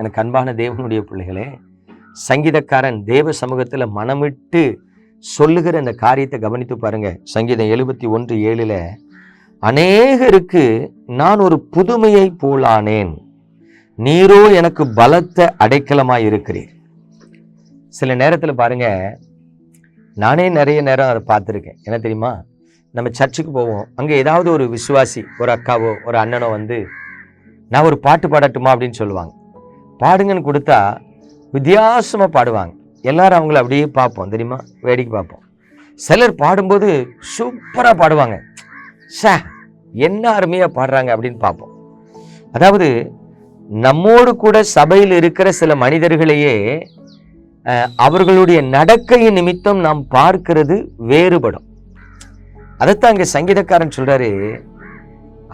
எனக்கு அன்பான தேவனுடைய பிள்ளைகளே சங்கீதக்காரன் தேவ சமூகத்தில் மனமிட்டு சொல்லுகிற இந்த காரியத்தை கவனித்து பாருங்க. சங்கீதம் எழுபத்தி ஒன்று ஏழில் அநேகருக்கு நான் ஒரு புதுமையை போலானேன். நீரோ எனக்கு பலத்த அடைக்கலமாக இருக்கிறீர் சில நேரத்தில் பாருங்க நானே நிறைய நேரம் அதை பார்த்துருக்கேன். என்ன தெரியுமா? நம்ம சர்ச்சுக்கு போவோம். அங்கே ஏதாவது ஒரு விசுவாசி ஒரு அக்காவோ ஒரு அண்ணனோ வந்து நான் ஒரு பாட்டு பாடட்டுமா? அப்படின்னு சொல்லுவாங்க. பாடுங்கன்னு கொடுத்தா வித்தியாசமாக பாடுவாங்க. எல்லாரும் அவங்கள அப்படியே பார்ப்போம். தெரியுமா? வேடிக்கை பார்ப்போம். சிலர் பாடும்போது சூப்பராக பாடுவாங்க. சே என்ன அருமையாக பாடுறாங்க அப்படின்னு பார்ப்போம். அதாவது நம்மோடு கூட சபையில் இருக்கிற சில மனிதர்களையே அவர்களுடைய நடக்கையின் நிமித்தம் நாம் பார்க்கிறது வேறுபடும். அதைத்தான் இங்கே சங்கீதக்காரன் சொல்கிறாரு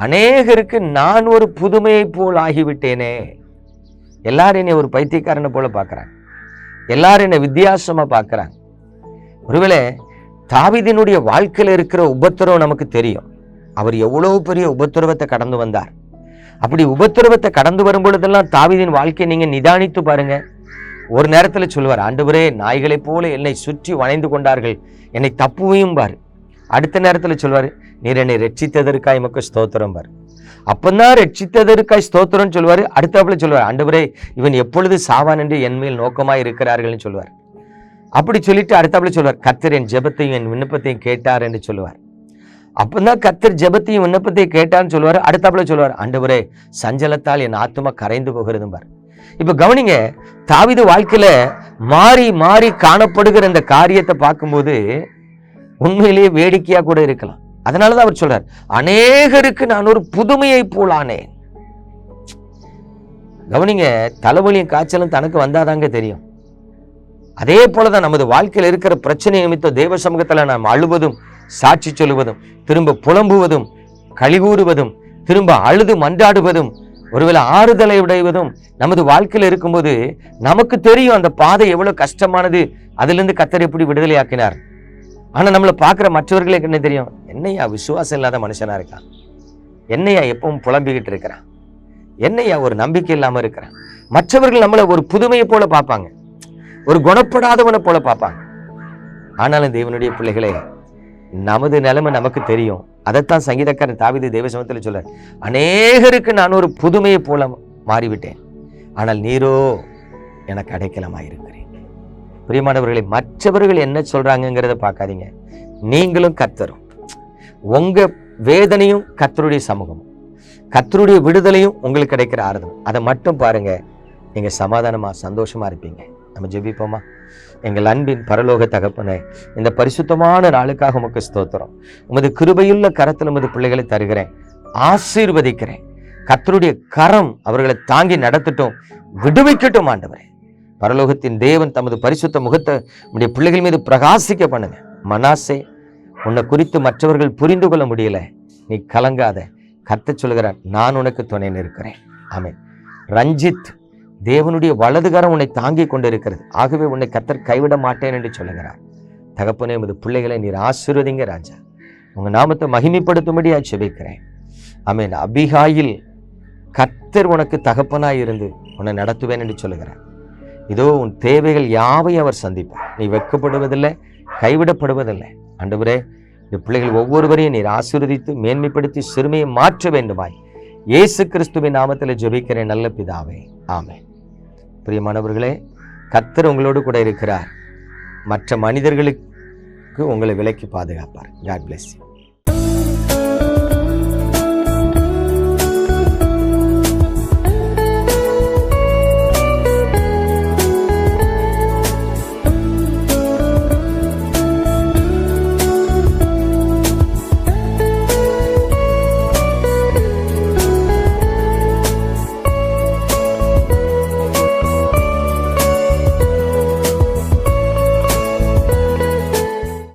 அநேகருக்கு நான் ஒரு புதுமையை போல் ஆகிவிட்டேனே எல்லாரும் என்னை ஒரு பைத்தியக்காரனை போல பார்க்குறாங்க. எல்லாரும் என்னை வித்தியாசமா பார்க்குறாங்க. ஒருவேளை தாவிதினுடைய வாழ்க்கையில் இருக்கிற உபத்திரவம் நமக்கு தெரியும். அவர் எவ்வளவு பெரிய உபத்திரவத்தை கடந்து வந்தார். அப்படி உபத்திரவத்தை கடந்து வரும் பொழுதெல்லாம் தாவிதின் வாழ்க்கையை நீங்கள் நிதானித்து பாருங்க. ஒரு நேரத்தில் சொல்லுவார் ஆண்டவரே நாய்களைப் போல என்னை சுற்றி வளைந்து கொண்டார்கள். என்னை தப்புவையும் பார் அடுத்த நேரத்தில் சொல்வார் நீர் என்னை ரட்சித்ததற்காக எமக்கு ஸ்தோத்திரம் பார். அப்பந்தான் ரட்சித்ததற்காய் ஸ்தோத்திரம் சொல்லுவார். அடுத்தாப்புல சொல்லுவார் ஆண்டவரே இவன் எப்பொழுது சாவான் என்று என் மேல் நோக்கமாக இருக்கிறார்கள்னு சொல்லுவார். அப்படி சொல்லிட்டு அடுத்தாப்புல சொல்லுவார் கத்தர் என் ஜெபத்தையும் என் விண்ணப்பத்தையும் கேட்டார் என்று சொல்லுவார். அப்பந்தான் கத்தர் ஜெபத்தையும் விண்ணப்பத்தையும் கேட்டான்னு சொல்லுவார். அடுத்தாப்புல சொல்லுவார் ஆண்டவரே சஞ்சலத்தால் என் ஆத்துமா கரைந்து போகிறதும் இப்போ கவனிங்க தாவிது வாழ்க்கையில் மாறி மாறி காணப்படுகிற இந்த காரியத்தை பார்க்கும்போது உண்மையிலேயே வேடிக்கையாக கூட இருக்கலாம். அதனால தான் அவர் சொல்றார் அநேகருக்கு நான் ஒரு புதுமையை போலானேன் கவனிங்க தலைவலியும் காய்ச்சலும் தனக்கு வந்தாதாங்க தெரியும். அதே போலதான் நமது வாழ்க்கையில் இருக்கிற பிரச்சனை நிமித்தம் தேவ சமூகத்தில் நாம் அழுவதும் சாட்சி சொல்லுவதும் திரும்ப புலம்புவதும் கழிகூறுவதும் திரும்ப அழுது மன்றாடுவதும் ஒருவேளை ஆறுதலை உடைவதும் நமது வாழ்க்கையில் இருக்கும்போது நமக்கு தெரியும் அந்த பாதை எவ்வளோ கஷ்டமானது அதுலேருந்து கத்தர் எப்படி விடுதலை ஆக்கினார் நம்மளை பார்க்குற மற்றவர்களுக்கு என்ன தெரியும்? என்னையா விசுவாசம் இல்லாத மனுஷனா இருக்கான்? என்னையா எப்பவும் புலம்பிக்கிட்டு இருக்கிறான்? என்னையா ஒரு நம்பிக்கை இல்லாம இருக்கிறான்? மற்றவர்கள் நம்மளை ஒரு புதுமையை போல பார்ப்பாங்க. ஒரு குணப்படாதவனை போல பார்ப்பாங்க. ஆனாலும் தேவனுடைய பிள்ளைகளே நமது நிலைமை நமக்கு தெரியும். அதைத்தான் சங்கீதக்காரன் தாவீது தேவசமத்தில் சொல்ல அநேகருக்கு நான் ஒரு புதுமையை போல மாறிவிட்டேன். ஆனால் நீரோ எனக்கு அடைக்கலமாயிருக்கிறேன் பிரியமானவர்களை மற்றவர்கள் என்ன சொல்றாங்கங்கிறத பார்க்காதீங்க. நீங்களும் கர்த்தரும். உங்கள் வேதனையும் கத்தருடைய சமூகம் கத்தருடைய விடுதலையும் உங்களுக்கு கிடைக்கிற ஆறுதல். அதை மட்டும் பாருங்கள் நீங்கள் சமாதானமாக சந்தோஷமாக இருப்பீங்க. நம்ம ஜெபிப்போமா? எங்கள் அன்பின் பரலோக தகப்பனே இந்த பரிசுத்தமான நாளுக்காக உமக்கு ஸ்தோத்திரம். உமது கிருபையுள்ள கரத்தில் உமது பிள்ளைகளை தருகிறேன். ஆசீர்வதிக்கிறேன். கத்தருடைய கரம் அவர்களை தாங்கி நடத்தட்டும் விடுவிக்கட்டும் ஆண்டவரே. பரலோகத்தின் தேவன் தமது பரிசுத்த முகத்தை உடைய பிள்ளைகள் மீது பிரகாசிக்க பண்ணுங்க. மனாசே உன்னை குறித்து மற்றவர்கள் புரிந்து கொள்ள முடியல. நீ கலங்காத. கத்த சொல்கிறார் நான் உனக்கு துணை இருக்கிறேன். ஆமேன். ரஞ்சித் தேவனுடைய வலதுகரம் உன்னை தாங்கி கொண்டிருக்கிறது. ஆகவே உன்னை கத்தர் கைவிட மாட்டேன் என்று சொல்லுகிறார். தகப்பனே உமது பிள்ளைகளை நீர் ஆசீர்வதிங்க ராஜா. உங்கள் நாமத்தை மகிமைப்படுத்தும்படியாக செபிக்கிறேன் ஆமீன். அபிகாயில் கத்தர் உனக்கு தகப்பனாய் இருந்து உன்னை நடத்துவேன் என்று சொல்லுகிறார். இதோ உன் தேவைகள் யாவை அவர் சந்திப்பார். நீ வெக்கப்படுவதில்லை கைவிடப்படுவதில்லை. ஆண்டவரே இந்த பிள்ளைகள் ஒவ்வொருவரையும் நீர் ஆசீர்வதித்து மேன்மைப்படுத்தி சிறுமையை மாற்ற வேண்டுமாய். இயேசு கிறிஸ்துவின் நாமத்தில் ஜெபிக்கிறேன் நல்ல பிதாவே. ஆமே பிரியமானவர்களே கத்தர் உங்களோடு கூட இருக்கிறார். மற்ற மனிதர்களுக்கு உங்களை விலக்கி பாதுகாப்பார். God bless you